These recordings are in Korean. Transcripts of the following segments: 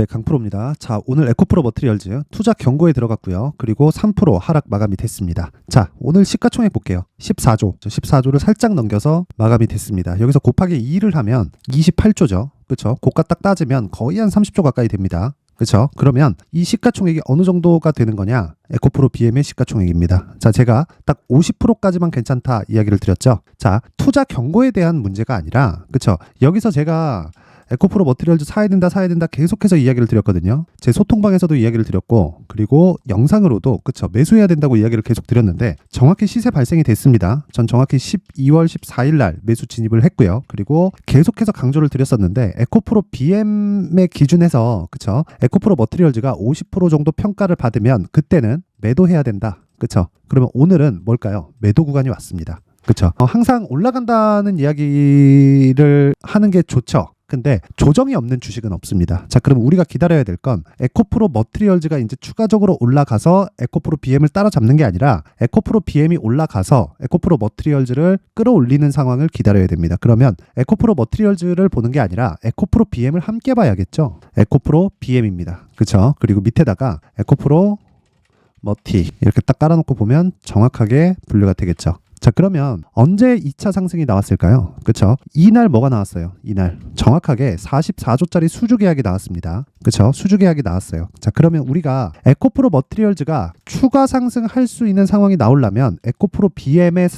네, 강프로입니다. 자, 오늘 에코프로 머트리얼즈 투자 경고에 들어갔고요. 그리고 3% 하락 마감이 됐습니다. 자, 오늘 시가총액 볼게요. 14조. 14조를 살짝 넘겨서 마감이 됐습니다. 여기서 곱하기 2를 하면 28조죠. 그렇죠? 고가 딱 따지면 거의 한 30조 가까이 됩니다. 그렇죠? 그러면 이 시가총액이 어느 정도가 되는 거냐? 에코프로 BM의 시가총액입니다. 자, 제가 딱 50%까지만 괜찮다 이야기를 드렸죠. 자, 투자 경고에 대한 문제가 아니라 그렇죠? 여기서 제가 에코프로 머티리얼즈 사야 된다 사야 된다 계속해서 이야기를 드렸거든요. 제 소통방에서도 이야기를 드렸고 그리고 영상으로도 그쵸 매수해야 된다고 이야기를 계속 드렸는데 정확히 시세 발생이 됐습니다. 전 정확히 12월 14일 날 매수 진입을 했고요. 그리고 계속해서 강조를 드렸었는데 에코프로 BM의 기준에서 그쵸 에코프로 머티리얼즈가 50% 정도 평가를 받으면 그때는 매도해야 된다. 그쵸 그러면 오늘은 뭘까요? 매도 구간이 왔습니다. 그쵸 어, 항상 올라간다는 이야기를 하는 게 좋죠. 근데 조정이 없는 주식은 없습니다. 자, 그럼 우리가 기다려야 될 건 에코프로 머트리얼즈가 이제 추가적으로 올라가서 에코프로 BM을 따라잡는 게 아니라 에코프로 BM이 올라가서 에코프로 머트리얼즈를 끌어올리는 상황을 기다려야 됩니다. 그러면 에코프로 머트리얼즈를 보는 게 아니라 에코프로 BM을 함께 봐야겠죠. 에코프로 BM입니다. 그렇죠? 그리고 밑에다가 에코프로 머티 이렇게 딱 깔아놓고 보면 정확하게 분류가 되겠죠. 자 그러면 언제 2차 상승이 나왔을까요? 그쵸? 이날 뭐가 나왔어요? 이날 정확하게 44조짜리 수주 계약이 나왔습니다. 그쵸? 수주 계약이 나왔어요. 자 그러면 우리가 에코프로 머티리얼즈가 추가 상승할 수 있는 상황이 나오려면 에코프로 BM의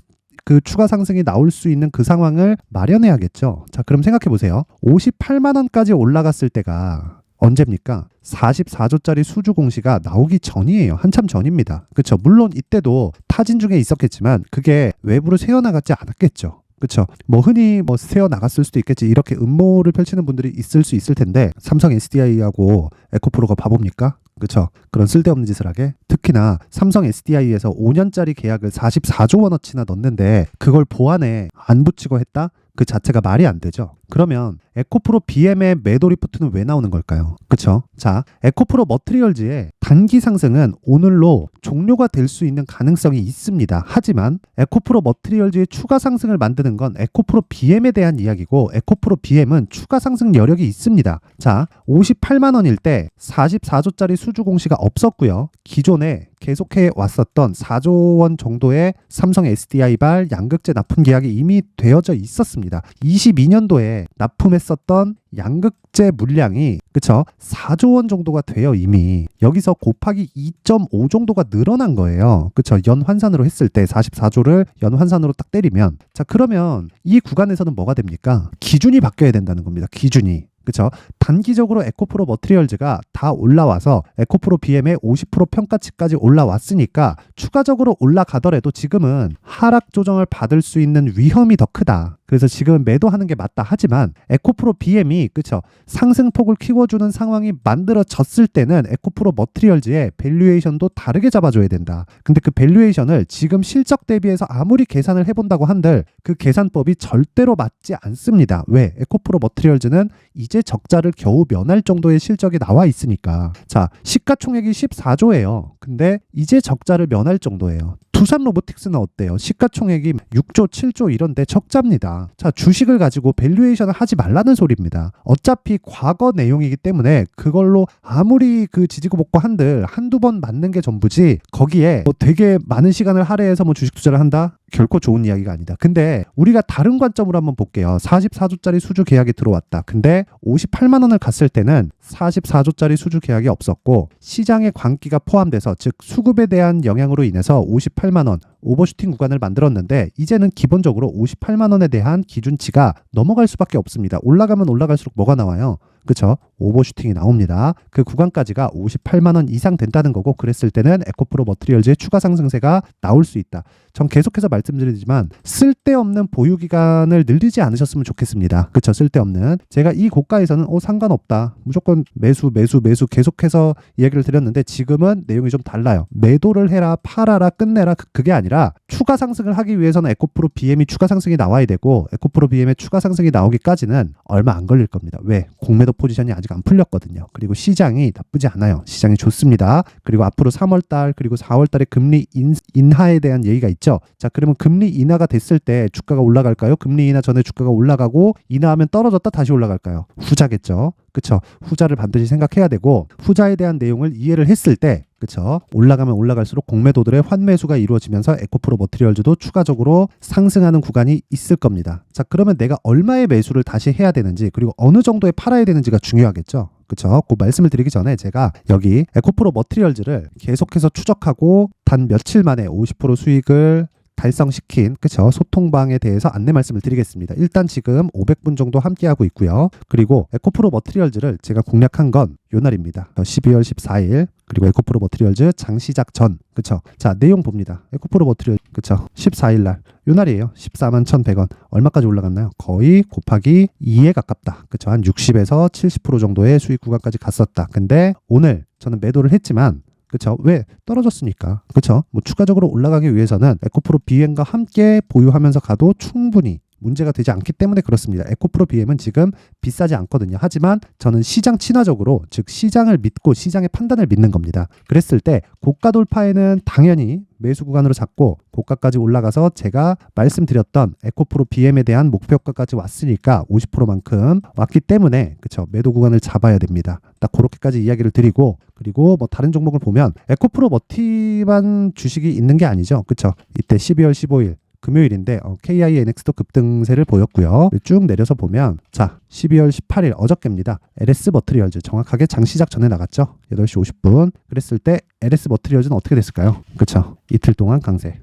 그 추가 상승이 나올 수 있는 그 상황을 마련해야겠죠. 자, 그럼 생각해 보세요. 58만 원까지 올라갔을 때가 언제입니까? 44조짜리 수주 공시가 나오기 전이에요. 한참 전입니다. 그렇죠? 물론 이때도 타진 중에 있었겠지만 그게 외부로 새어나갔지 않았겠죠. 그렇죠. 뭐 흔히 뭐 새어 나갔을 수도 있겠지. 이렇게 음모를 펼치는 분들이 있을 수 있을 텐데 삼성 SDI하고 에코프로가 바보입니까? 그렇죠. 그런 쓸데없는 짓을 하게. 특히나 삼성 SDI에서 5년짜리 계약을 44조 원어치나 넣는데 그걸 보안에 안 붙이고 했다? 그 자체가 말이 안 되죠. 그러면 에코프로 BM의 매도 리포트는 왜 나오는 걸까요? 그쵸? 자, 에코프로 머트리얼즈의 단기 상승은 오늘로 종료가 될 수 있는 가능성이 있습니다. 하지만 에코프로 머트리얼즈의 추가 상승을 만드는 건 에코프로 BM에 대한 이야기고 에코프로 BM은 추가 상승 여력이 있습니다. 자, 58만 원일 때 44조짜리 수주 공시가 없었고요. 기존에 계속해 왔었던 4조 원 정도의 삼성 SDI발 양극재 납품 계약이 이미 되어져 있었습니다. 22년도에 납품했었던 양극재 물량이 그쵸? 4조 원 정도가 돼요 이미 여기서 곱하기 2.5 정도가 늘어난 거예요. 그쵸? 연 환산으로 했을 때 44조를 연 환산으로 딱 때리면. 자 그러면 이 구간에서는 뭐가 됩니까? 기준이 바뀌어야 된다는 겁니다. 기준이. 그쵸 단기적으로 에코프로 머트리얼즈가 다 올라와서 에코프로 BM의 50% 평가치까지 올라왔으니까 추가적으로 올라가더라도 지금은 하락 조정을 받을 수 있는 위험이 더 크다. 그래서 지금 매도하는 게 맞다 하지만 에코프로 BM이 그쵸 상승폭을 키워주는 상황이 만들어졌을 때는 에코프로 머트리얼즈의 밸류에이션도 다르게 잡아줘야 된다. 근데 그 밸류에이션을 지금 실적 대비해서 아무리 계산을 해본다고 한들 그 계산법이 절대로 맞지 않습니다. 왜? 에코프로 머트리얼즈는 이제 적자를 겨우 면할 정도의 실적이 나와 있으니까. 자, 시가총액이 14조예요. 근데 이제 적자를 면할 정도예요. 두산 로보틱스는 어때요? 시가총액이 6조, 7조 이런데 적자입니다. 자, 주식을 가지고 밸류에이션을 하지 말라는 소리입니다. 어차피 과거 내용이기 때문에 그걸로 아무리 그 지지고 볶고 한들 한두 번 맞는 게 전부지 거기에 뭐 되게 많은 시간을 할애해서 뭐 주식 투자를 한다? 결코 좋은 이야기가 아니다. 근데 우리가 다른 관점으로 한번 볼게요. 44조짜리 수주 계약이 들어왔다. 근데 58만 원을 갔을 때는 44조짜리 수주 계약이 없었고 시장의 광기가 포함돼서 즉 수급에 대한 영향으로 인해서 58만 원 오버슈팅 구간을 만들었는데 이제는 기본적으로 58만 원에 대한 기준치가 넘어갈 수밖에 없습니다. 올라가면 올라갈수록 뭐가 나와요? 그쵸? 오버슈팅이 나옵니다. 그 구간까지가 58만 원 이상 된다는 거고 그랬을 때는 에코프로 머트리얼즈의 추가 상승세가 나올 수 있다. 전 계속해서 말씀드리지만 쓸데없는 보유 기간을 늘리지 않으셨으면 좋겠습니다. 그쵸? 쓸데없는. 제가 이 고가에서는 어 상관없다. 무조건 매수 매수 매수 계속해서 이야기를 드렸는데 지금은 내용이 좀 달라요. 매도를 해라 팔아라 끝내라 그- 그게 아니라 추가 상승을 하기 위해서는 에코프로 BM이 추가 상승이 나와야 되고 에코프로 BM의 추가 상승이 나오기까지는 얼마 안 걸릴 겁니다. 왜? 공매도 포지션이 아직 안 풀렸거든요. 그리고 시장이 나쁘지 않아요. 시장이 좋습니다. 그리고 앞으로 3월 달 그리고 4월 달에 금리 인, 인하에 대한 얘기가 있죠. 자, 그러면 금리 인하가 됐을 때 주가가 올라갈까요? 금리 인하 전에 주가가 올라가고 인하하면 떨어졌다 다시 올라갈까요? 후자겠죠. 그쵸? 후자를 반드시 생각해야 되고 후자에 대한 내용을 이해를 했을 때 그쵸? 올라가면 올라갈수록 공매도들의 환매수가 이루어지면서 에코프로 머티리얼즈도 추가적으로 상승하는 구간이 있을 겁니다. 자 그러면 내가 얼마의 매수를 다시 해야 되는지 그리고 어느 정도에 팔아야 되는지가 중요하겠죠? 그쵸? 그 말씀을 드리기 전에 제가 여기 에코프로 머티리얼즈를 계속해서 추적하고 단 며칠 만에 50% 수익을 달성시킨 그쵸 소통방에 대해서 안내 말씀을 드리겠습니다. 일단 지금 500분 정도 함께하고 있고요. 그리고 에코프로 머티리얼즈를 제가 공략한 건 요 날입니다. 12월 14일 그리고 에코프로 머티리얼즈 장시작 전 그쵸 자 내용 봅니다. 에코프로 머티리얼 그쵸 14일 날 요 날이에요. 14만 1,100원 얼마까지 올라갔나요? 거의 곱하기 2에 가깝다. 그쵸 한 60에서 70% 정도의 수익 구간까지 갔었다. 근데 오늘 저는 매도를 했지만 그쵸? 왜? 떨어졌으니까. 그쵸? 뭐 추가적으로 올라가기 위해서는 에코프로 BM과 함께 보유하면서 가도 충분히 문제가 되지 않기 때문에 그렇습니다. 에코프로 BM은 지금 비싸지 않거든요. 하지만 저는 시장 친화적으로 즉 시장을 믿고 시장의 판단을 믿는 겁니다. 그랬을 때 고가 돌파에는 당연히 매수 구간으로 잡고 고가까지 올라가서 제가 말씀드렸던 에코프로 BM에 대한 목표가까지 왔으니까 50%만큼 왔기 때문에 그쵸 매도 구간을 잡아야 됩니다. 딱 그렇게까지 이야기를 드리고 그리고 뭐 다른 종목을 보면 에코프로 머티만 주식이 있는 게 아니죠. 그쵸 이때 12월 15일 금요일인데 어, KINX도 급등세를 보였고요. 쭉 내려서 보면 자 12월 18일 어저께입니다. LS 머트리얼즈 정확하게 장 시작 전에 나갔죠. 8시 50분 그랬을 때 LS 머트리얼즈는 어떻게 됐을까요? 그쵸 이틀 동안 강세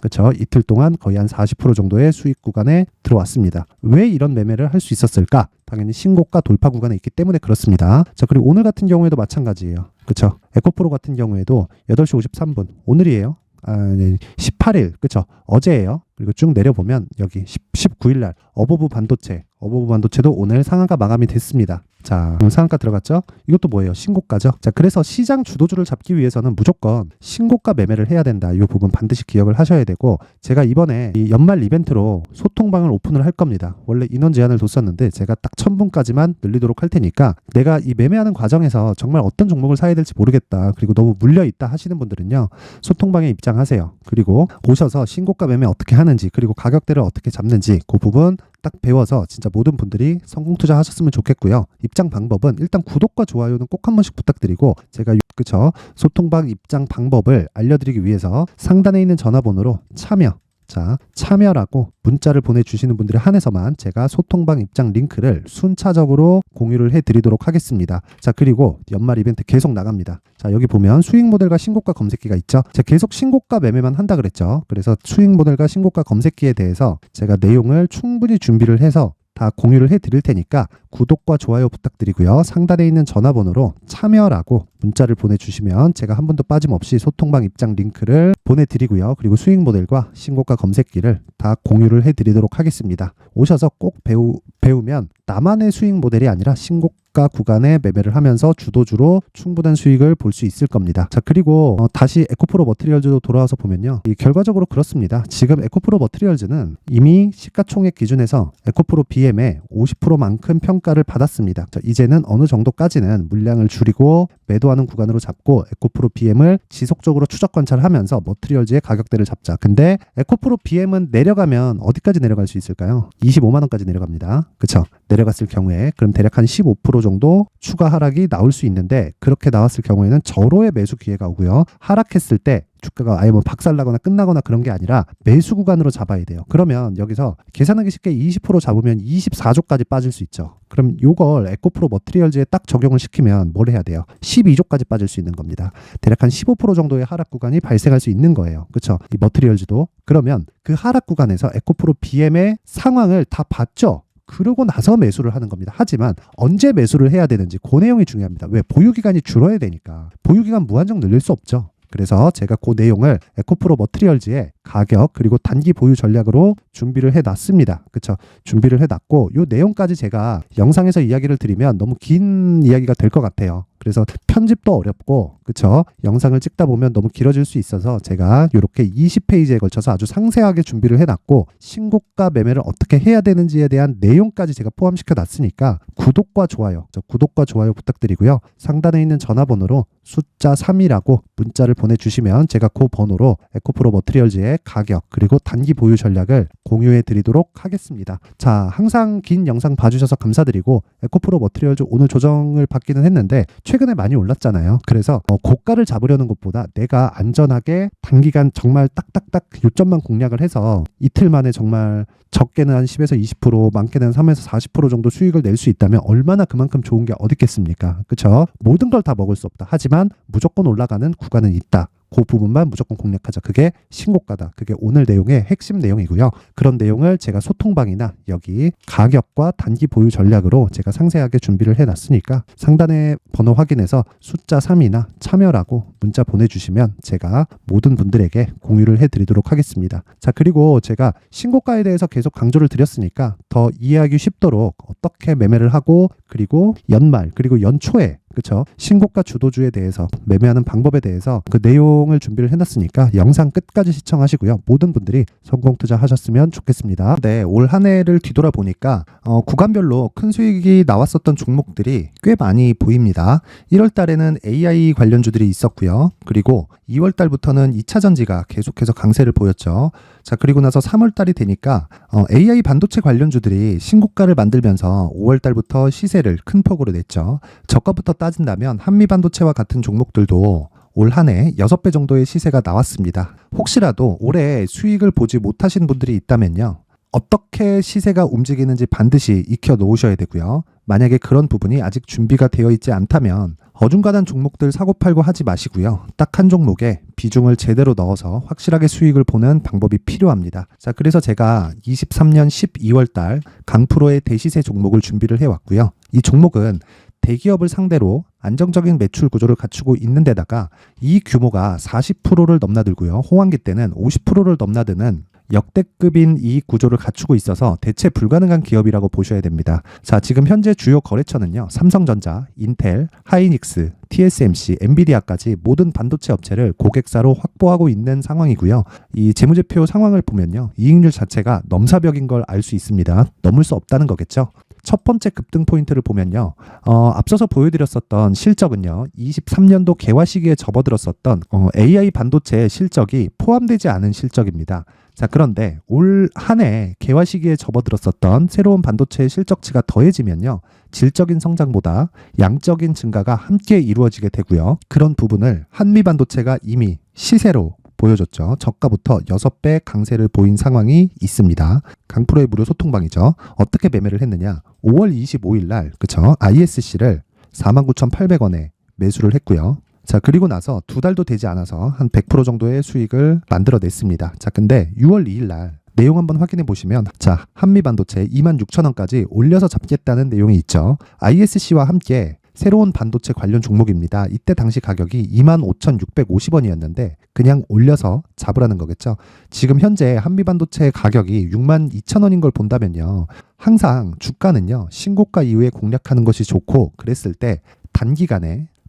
그쵸 이틀 동안 거의 한 40% 정도의 수익 구간에 들어왔습니다. 왜 이런 매매를 할 수 있었을까? 당연히 신고가 돌파 구간에 있기 때문에 그렇습니다. 자 그리고 오늘 같은 경우에도 마찬가지예요. 그쵸 에코프로 같은 경우에도 8시 53분 오늘이에요. 아, 네, 18일. 그쵸? 어제예요. 그리고 쭉 내려보면 여기 10, 19일 날 어버브 반도체 어버브 반도체도 오늘 상한가 마감이 됐습니다. 자 상한가 들어갔죠? 이것도 뭐예요? 신고가죠. 자 그래서 시장 주도주를 잡기 위해서는 무조건 신고가 매매를 해야 된다. 이 부분 반드시 기억을 하셔야 되고 제가 이번에 이 연말 이벤트로 소통방을 오픈을 할 겁니다. 원래 인원 제한을 뒀었는데 제가 딱 1000분까지만 늘리도록 할 테니까 내가 이 매매하는 과정에서 정말 어떤 종목을 사야 될지 모르겠다. 그리고 너무 물려 있다 하시는 분들은요. 소통방에 입장하세요. 그리고 오셔서 신고가 매매 어떻게 하는 지 그리고 가격대를 어떻게 잡는지 그 부분 딱 배워서 진짜 모든 분들이 성공 투자하셨으면 좋겠고요. 입장 방법은 일단 구독과 좋아요는 꼭 한 번씩 부탁드리고 제가 유- 그쵸 소통방 입장 방법을 알려드리기 위해서 상단에 있는 전화번호로 참여 자, 참여라고 문자를 보내주시는 분들에 한해서만 제가 소통방 입장 링크를 순차적으로 공유를 해드리도록 하겠습니다. 자, 그리고 연말 이벤트 계속 나갑니다. 자, 여기 보면 수익 모델과 신고가 검색기가 있죠. 제가 계속 신고가 매매만 한다 그랬죠. 그래서 수익 모델과 신고가 검색기에 대해서 제가 내용을 충분히 준비를 해서 다 공유를 해 드릴 테니까 구독과 좋아요 부탁드리고요. 상단에 있는 전화번호로 참여라고 문자를 보내주시면 제가 한 번도 빠짐없이 소통방 입장 링크를 보내드리고요. 그리고 수익 모델과 신고가 검색기를 다 공유를 해드리도록 하겠습니다. 오셔서 꼭 배우, 배우면 나만의 수익 모델이 아니라 신고가 구간에 매매를 하면서 주도주로 충분한 수익을 볼 수 있을 겁니다. 자 그리고 어, 다시 에코프로 머티리얼즈도 돌아와서 보면요. 이 결과적으로 그렇습니다. 지금 에코프로 머티리얼즈는 이미 시가총액 기준에서 에코프로 BM의 50%만큼 평가를 받았습니다. 자, 이제는 어느 정도까지는 물량을 줄이고 매도하 는 구간으로 잡고 에코프로 BM을 지속적으로 추적 관찰하면서 머티리얼즈의 가격대를 잡자. 근데 에코프로 BM은 내려가면 어디까지 내려갈 수 있을까요? 25만 원까지 내려갑니다. 그쵸? 내려갔을 경우에 그럼 대략 한 15% 정도 추가 하락이 나올 수 있는데 그렇게 나왔을 경우에는 절호의 매수 기회가 오고요. 하락했을 때 주가가 아예 뭐 박살나거나 끝나거나 그런 게 아니라 매수 구간으로 잡아야 돼요. 그러면 여기서 계산하기 쉽게 20% 잡으면 24조까지 빠질 수 있죠. 그럼 요걸 에코프로 머티리얼즈에 딱 적용을 시키면 뭘 해야 돼요? 12조까지 빠질 수 있는 겁니다. 대략 한 15% 정도의 하락 구간이 발생할 수 있는 거예요. 그렇죠? 이 머티리얼즈도 그러면 그 하락 구간에서 에코프로 BM의 상황을 다 봤죠. 그러고 나서 매수를 하는 겁니다. 하지만 언제 매수를 해야 되는지 그 내용이 중요합니다. 왜 보유 기간이 줄어야 되니까 보유 기간 무한정 늘릴 수 없죠. 그래서 제가 그 내용을 에코프로 머티리얼즈의 가격 그리고 단기 보유 전략으로 준비를 해놨습니다. 그쵸? 준비를 해놨고 이 내용까지 제가 영상에서 이야기를 드리면 너무 긴 이야기가 될 것 같아요. 그래서 편집도 어렵고 그쵸? 영상을 찍다 보면 너무 길어질 수 있어서 제가 이렇게 20페이지에 걸쳐서 아주 상세하게 준비를 해놨고 신고가 매매를 어떻게 해야 되는지에 대한 내용까지 제가 포함시켜 놨으니까 구독과 좋아요, 저 구독과 좋아요 부탁드리고요. 상단에 있는 전화번호로 숫자 3이라고 문자를 보내주시면 제가 그 번호로 에코프로 머트리얼즈의 가격 그리고 단기 보유 전략을 공유해 드리도록 하겠습니다. 자, 항상 긴 영상 봐주셔서 감사드리고 에코프로 머트리얼즈 오늘 조정을 받기는 했는데 최근에 많이 올랐잖아요. 그래서 어, 고가를 잡으려는 것보다 내가 안전하게 단기간 정말 딱딱딱 요점만 공략을 해서 이틀 만에 정말 적게는 한 10에서 20%, 많게는 3에서 40% 정도 수익을 낼 수 있다면 얼마나 그만큼 좋은 게 어디 있겠습니까? 그렇죠? 모든 걸 다 먹을 수 없다. 하지만 무조건 올라가는 구간은 있다. 그 부분만 무조건 공략하자. 그게 신고가다. 그게 오늘 내용의 핵심 내용이고요. 그런 내용을 제가 소통방이나 여기 가격과 단기 보유 전략으로 제가 상세하게 준비를 해놨으니까 상단에 번호 확인해서 숫자 3이나 참여라고 문자 보내주시면 제가 모든 분들에게 공유를 해드리도록 하겠습니다. 자 그리고 제가 신고가에 대해서 계속 강조를 드렸으니까 더 이해하기 쉽도록 어떻게 매매를 하고 그리고 연말 그리고 연초에 그렇죠 신고가 주도주에 대해서 매매하는 방법에 대해서 그 내용을 준비를 해놨으니까 영상 끝까지 시청하시고요. 모든 분들이 성공 투자하셨으면 좋겠습니다. 네 올 한 해를 뒤돌아 보니까 어, 구간별로 큰 수익이 나왔었던 종목들이 꽤 많이 보입니다. 1월 달에는 AI 관련주들이 있었고요. 그리고 2월 달부터는 2차 전지가 계속해서 강세를 보였죠 자 그리고 나서 3월 달이 되니까 어, AI 반도체 관련주들이 신고가를 만들면서 5월 달부터 시세를 큰 폭으로 냈죠. 저가부터 따진다면 한미 반도체와 같은 종목들도 올 한해 6배 정도의 시세가 나왔습니다. 혹시라도 올해 수익을 보지 못하신 분들이 있다면요. 어떻게 시세가 움직이는지 반드시 익혀 놓으셔야 되고요. 만약에 그런 부분이 아직 준비가 되어 있지 않다면 어중간한 종목들 사고팔고 하지 마시고요. 딱 한 종목에 비중을 제대로 넣어서 확실하게 수익을 보는 방법이 필요합니다. 자, 그래서 제가 23년 12월 달 강프로의 대시세 종목을 준비를 해왔고요. 이 종목은 대기업을 상대로 안정적인 매출 구조를 갖추고 있는 데다가 이 규모가 40%를 넘나들고요. 호황기 때는 50%를 넘나드는 역대급인 이익 구조를 갖추고 있어서 대체 불가능한 기업이라고 보셔야 됩니다. 자, 지금 현재 주요 거래처는요. 삼성전자, 인텔, 하이닉스, TSMC, 엔비디아까지 모든 반도체 업체를 고객사로 확보하고 있는 상황이고요. 이 재무제표 상황을 보면요. 이익률 자체가 넘사벽인 걸 알 수 있습니다. 넘을 수 없다는 거겠죠. 첫 번째 급등 포인트를 보면요. 어, 앞서서 보여드렸었던 실적은요. 23년도 개화 시기에 접어들었었던 어, AI 반도체의 실적이 포함되지 않은 실적입니다. 자, 그런데 올 한 해 개화 시기에 접어들었었던 새로운 반도체의 실적치가 더해지면요. 질적인 성장보다 양적인 증가가 함께 이루어지게 되고요. 그런 부분을 한미 반도체가 이미 시세로 보여줬죠. 저가부터 6배 강세를 보인 상황이 있습니다. 강프로의 무료 소통방이죠. 어떻게 매매를 했느냐? 5월 25일 날, 그쵸? ISC를 49,800원에 매수를 했고요. 자, 그리고 나서 두 달도 되지 않아서 한 100% 정도의 수익을 만들어냈습니다. 자, 근데 6월 2일 날 내용 한번 확인해 보시면 자, 한미 반도체 26,000원까지 올려서 잡겠다는 내용이 있죠. ISC와 함께 새로운 반도체 관련 종목입니다. 이때 당시 가격이 25,650원이었는데 그냥 올려서 잡으라는 거겠죠. 지금 현재 한미 반도체 가격이 62,000원인 걸 본다면요. 항상 주가는요. 신고가 이후에 공략하는 것이 좋고 그랬을 때 단기간에